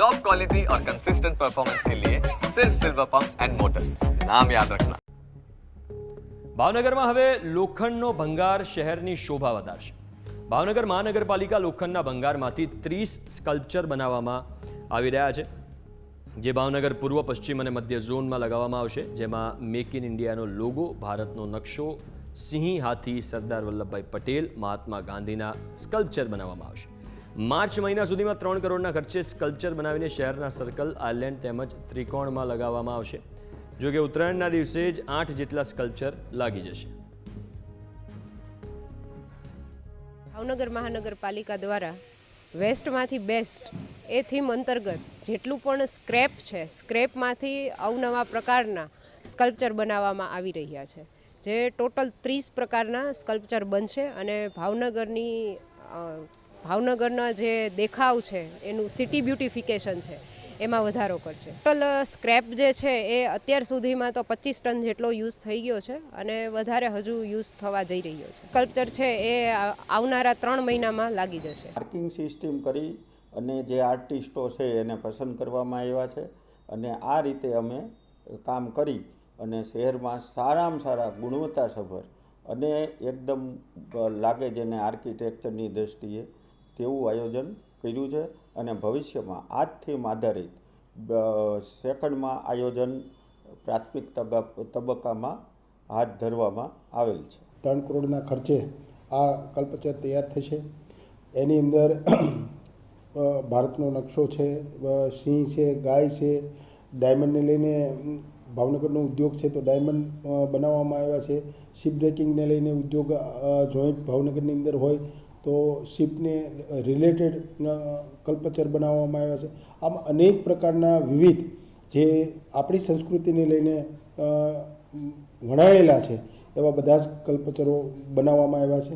Top quality और consistent performance के लिए सिर्फ सिल्वर पंप एंड मोटर्स नाम याद रखना ભાવનગરમાં હવે લોખંડનો ભંગાર શહેરની શોભા વધારશે ભાવનગર મહાનગરપાલિકા લોખંડના ભંગારમાંથી ત્રીસ સ્કલ્પચર બનાવવામાં આવી રહ્યા છે જે ભાવનગર પૂર્વ પશ્ચિમ અને મધ્ય ઝોનમાં લગાવવામાં આવશે જેમાં મેક ઇન ઇન્ડિયાનો લોગો ભારતનો નકશો સિંહ હાથી સરદાર વલ્લભભાઈ પટેલ મહાત્મા ગાંધીના સ્કલ્પચર બનાવવામાં આવશે માર્ચ મહિના સુધીમાં ત્રણ કરોડના ખર્ચે સ્કલ્પચર બનાવીને શહેરના સર્કલ આઇલેન્ડ તેમજ ત્રિકોણમાં લગાવવામાં આવશે. જોકે ઉત્તરાયણના દિવસે જ આઠ જેટલા સ્કલ્પચર લાગી જશે. ભાવનગર મહાનગરપાલિકા દ્વારા વેસ્ટમાંથી બેસ્ટ એ થીમ અંતર્ગત જેટલું પણ સ્ક્રેપ છે, સ્ક્રેપમાંથી અવનવા પ્રકારના સ્કલ્પચર બનાવવામાં આવી રહ્યા છે. જે ટોટલ ત્રીસ પ્રકારના સ્કલ્પચર બનશે અને ભાવનગરની ભાવનગરના જે દેખાવ છે, એનું સિટી બ્યુટિફિકેશન છે, એમાં વધારો કરશે. ટોટલ સ્ક્રેપ જે છે, એ અત્યાર સુધીમાં તો પચીસ ટન જેટલો યુઝ થઈ ગયો છે અને વધારે હજુ યુઝ થવા જઈ રહ્યો છે. કલ્પચર છે, એ આવનારા ત્રણ મહિનામાં લાગી જશે. પાર્કિંગ સિસ્ટમ કરી અને જે આર્ટિસ્ટો છે, એને પસંદ કરવામાં આવ્યા છે અને આ રીતે અમે કામ કરી અને શહેરમાં સારામાં સારા ગુણવત્તાસભર અને એકદમ લાગે જેને આર્કિટેક્ચરની દ્રષ્ટિએ તેવું આયોજન કર્યું છે અને ભવિષ્યમાં આ જ થીમ આધારિત સેકન્ડમાં આયોજન પ્રાથમિક તબક- તબક્કામાં હાથ ધરવામાં આવેલ છે. ત્રણ કરોડના ખર્ચે આ કલ્પચર તૈયાર થશે. એની અંદર ભારતનો નકશો છે સિંહ છે, ગાય છે, ડાયમંડને લઈને ભાવનગરનો ઉદ્યોગ છે તો ડાયમંડ બનાવવામાં આવ્યા છે. શિપ બ્રેકિંગને લઈને ઉદ્યોગ જોઈન્ટ ભાવનગરની અંદર હોય તો શિપને રિલેટેડ કલ્પચર બનાવવામાં આવ્યા છે. આમ અનેક પ્રકારના વિવિધ જે આપણી સંસ્કૃતિને લઈને વણાયેલા છે એવા બધા જ કલ્પચરો બનાવવામાં આવ્યા છે.